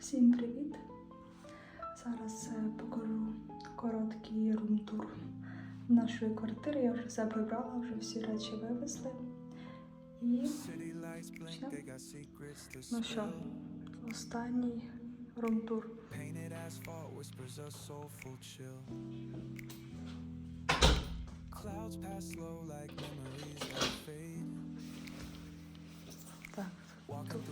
Всім привіт! Зараз е, покажу короткий рум-тур нашої квартири. Я вже все прибрала, вже всі речі вивезли. І все. Ну що, останній рум-тур. Так, тут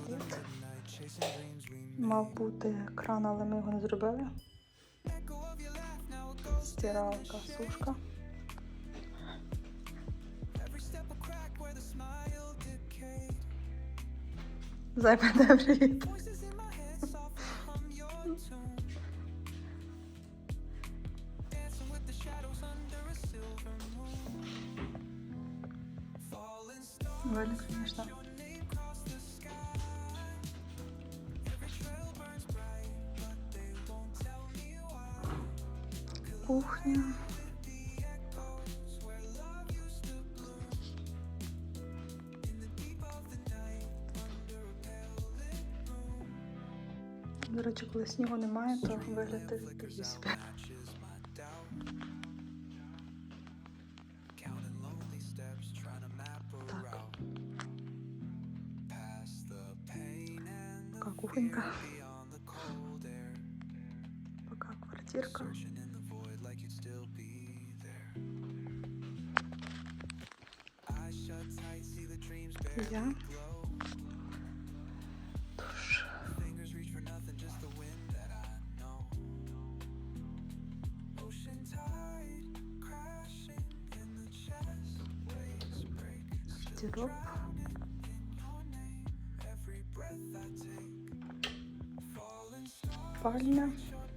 мав бути кран, але ми його не зробили. Стиралка, сушка. Every step moon. До речі, коли снігу немає, то вигляд такий собі.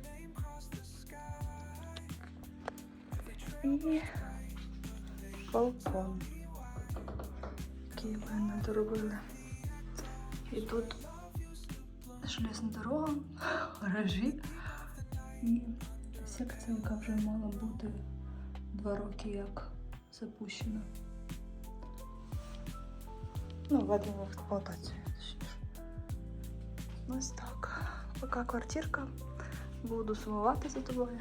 name cross the sky. І балкон, який ми не Доробили. І тут железна дорога, гаражі. І секція, вже мала бути два роки як запущена. Ну, введена в експлуатацію. Ось так. Поки квартирка. Буду сумувати за тобою.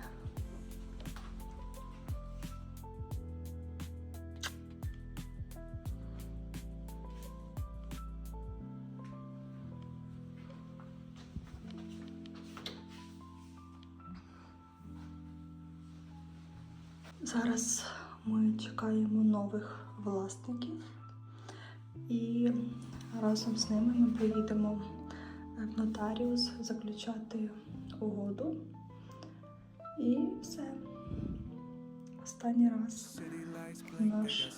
Зараз ми чекаємо нових власників, і разом з ними ми поїдемо в нотаріус заключати угоду. І все. Останній раз наш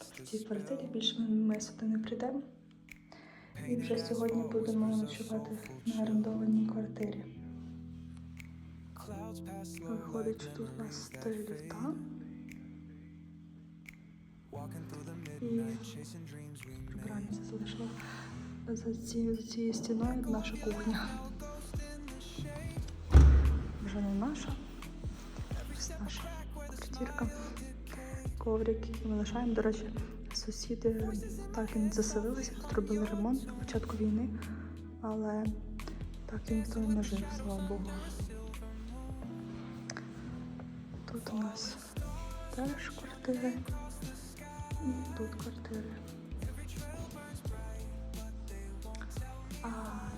в цій квартирі більше ми, сюди не прийдемо. І вже сьогодні будемо ночувати на орендованій квартирі. Виходить, тут у нас три ліфта. І раніше залишила за цією, за цією стіною наша кухня. Вже не наша. Ось наша квартирка. Коврик, який ми лишаємо. До речі, сусіди так і не заселилися, тут робили ремонт на початку війни, але так і ніхто не жив, слава Богу. Тут у нас теж квартири. І тут квартири. А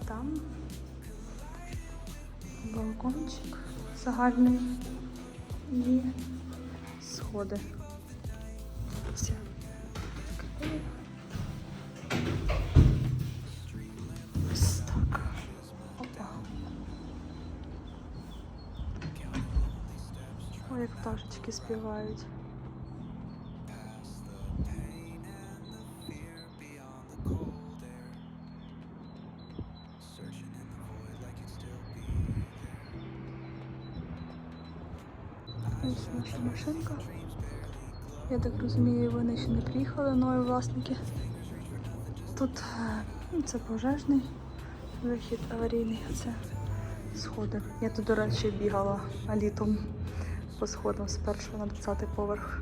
там балкончик загальний і сходи. Все. There. Ось наша машинка. Я так розумію, вони ще не приїхали, нові власники. Тут е, ну, це пожежний вихід аварійний, а це сходи. Я тут, до речі, бігала літом по сходам з першого на 20 поверх.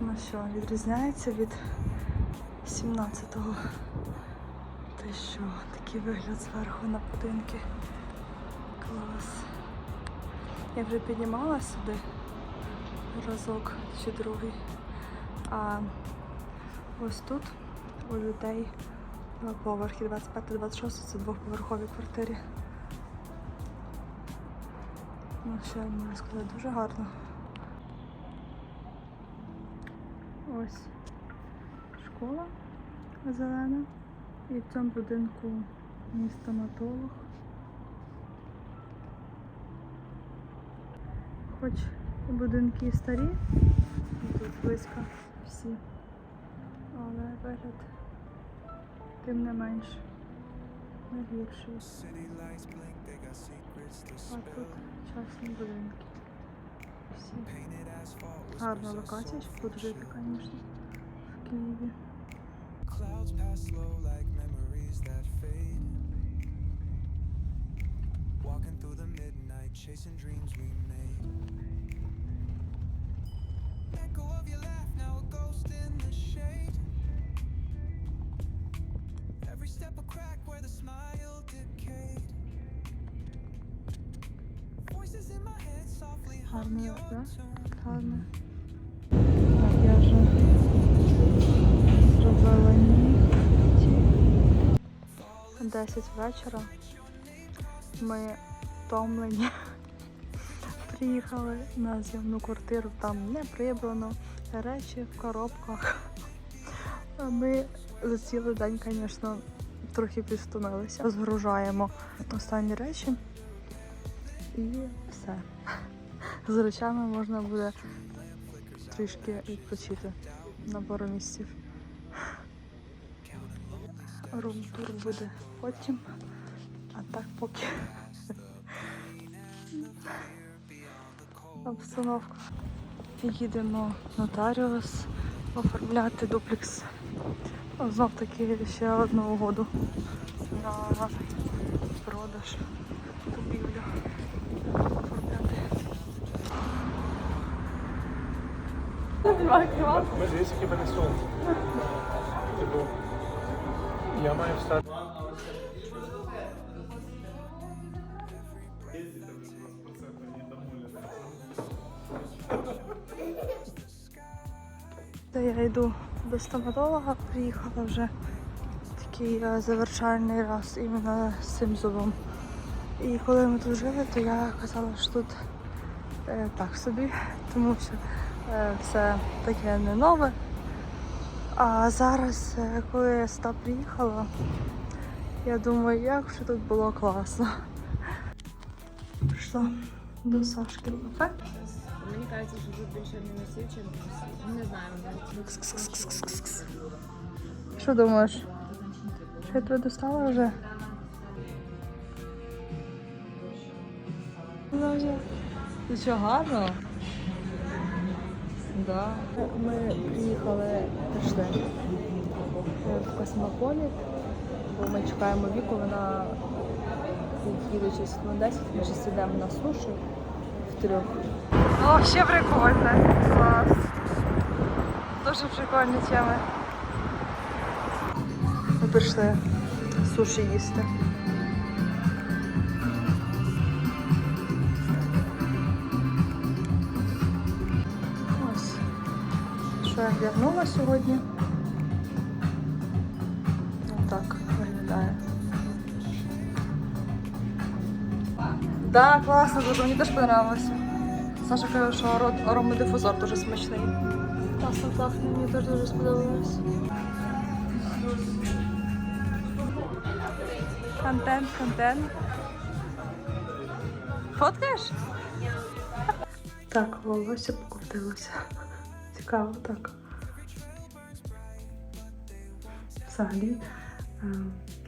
Ну що, відрізняється від 17-го. Те, що такий вигляд зверху на будинки. Я вже піднімалася сюди разок чи другий. А ось тут у людей два поверхи, 25-26, це двохповерхові квартирі. Ну, я можу сказати, дуже гарно. Ось школа зелена. І в цьому будинку мій стоматолог. Хоч будинки старі, і тут близько всі, але вигляд тим не менш не гірший. А тут частні будинки. Всі. Гарна локація, щоб тут жити, звісно, в Києві. chasing dreams we made. Echo of your laugh, now a ghost in the shade. Every step a crack where the smile decayed. Voices in my head softly hum Гарно, your да? tune. Гарно. Так, я вже зробила нігті. 10 вечора. Ми втомлені. Приїхали на зйомну квартиру, там не прибрано, речі в коробках. А Ми за цілий день, звісно, трохи підстомилися. Розгружаємо останні речі і все. З речами можна буде трішки відпочити на пару місяців. Рум-тур буде потім, а так поки обстановка. Їдемо нотаріус оформляти дуплекс. Знов таки ще одну угоду на продаж купівлю. Ми яке. Типу, я маю встати. Я йду до стоматолога, приїхала вже такий е, завершальний раз іменно з цим зубом. І коли ми тут жили, то я казала, що тут е, так собі, тому що е, все таке не нове. А зараз, е, коли я сюди приїхала, я думаю, як же тут було класно. Прийшла до Сашки в кафе. Мені кажеться, що тут більше мінусів, чим плюсів. Не знаю. Що думаєш? Що я тебе достала вже? Ти що, гарно? Да. Ми приїхали, прийшли е, в Космополіт, бо ми чекаємо віку, вона їде на 10, ми зараз йдемо на суші в трьох. О, ще прикольно. Клас. Дуже прикольні теми. Ми прийшли суші їсти. Ось. Що я вдягнула сьогодні? Так виглядає. Да, класно, дуже мені теж подобалося. Саша каже, що аро- аромадифузор дуже смачний. Класно пахне, мені теж дуже сподобалось. Контент, контент. Фоткаєш? Так, волосся покрутилося. Цікаво, так. Взагалі, е,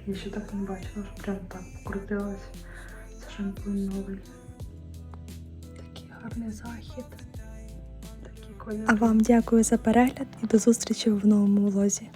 я ще так не бачила, що прям так покрутилось. Це шампунь новий. Гарний захід. Такі кольори. А вам дякую за перегляд і до зустрічі в новому влозі.